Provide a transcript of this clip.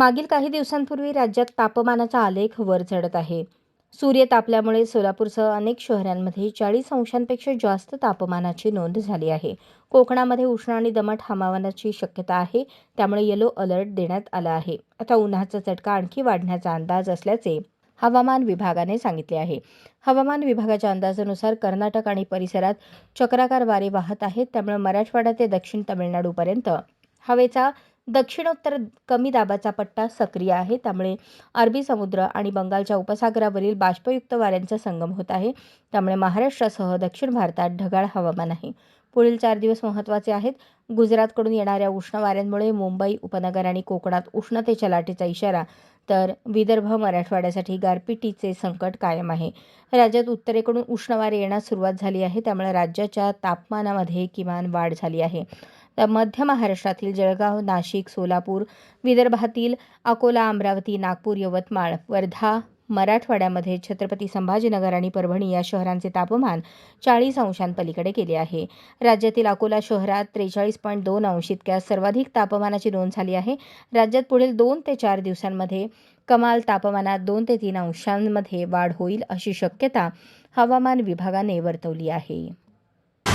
मागील काही दिवसांपूर्वी राज्यात तापमानाचा आलेख वर चढत आहे. सूर्य तापल्यामुळे सोलापूरसह अनेक शहरांमध्ये चाळीस अंशांपेक्षा जास्त तापमानाची नोंद झाली आहे. कोकणामध्ये उष्ण आणि दमट हवामानाची शक्यता आहे त्यामुळे येलो अलर्ट देण्यात आला आहे. आता उन्हाचा चटका आणखी वाढण्याचा अंदाज असल्याचे हवामान विभागाने सांगितले आहे. हवामान विभागाच्या अंदाजानुसार कर्नाटक आणि परिसरात चक्राकार वारे वाहत आहेत त्यामुळे मराठवाडा ते दक्षिण तमिळनाडूपर्यंत हवेचा दक्षिणोत्तर कमी दाबाचा पट्टा सक्रिय आहे. त्यामुळे अरबी समुद्र आणि बंगालच्या उपसागरावरील बाष्पयुक्त वाऱ्यांचा संगम होत आहे. त्यामुळे महाराष्ट्रासह दक्षिण भारतात ढगाळ हवामान आहे. पुढील चार दिवस महत्त्वाचे आहेत. गुजरातकडून येणाऱ्या उष्ण वाऱ्यांमुळे मुंबई उपनगर आणि कोकणात उष्णतेच्या लाटेचा इशारा तर विदर्भ मराठवाड्यासाठी गारपिटीचे संकट कायम आहे. राज्यात उत्तरेकडून उष्ण वारे येण्यास सुरुवात झाली आहे. त्यामुळे राज्याच्या तापमानामध्ये किमान वाढ झाली आहे. मध्य महाराष्ट्रातील जळगाव नाशिक सोलापूर विदर्भातील अकोला अमरावती नागपूर यवतमाळ वर्धा मराठवाड्यामध्ये छत्रपती संभाजीनगर आणि परभणी या शहरांचे तापमान चाळीस अंशांपलीकडे गेले आहे. राज्यातील अकोला शहरात त्रेचाळीस पॉईंट दोन अंश इतक्या सर्वाधिक तापमानाची नोंद झाली आहे. राज्यात पुढील दोन ते चार दिवसांमध्ये कमाल तापमानात दोन ते तीन अंशांमध्ये वाढ होईल अशी शक्यता हवामान विभागाने वर्तवली आहे.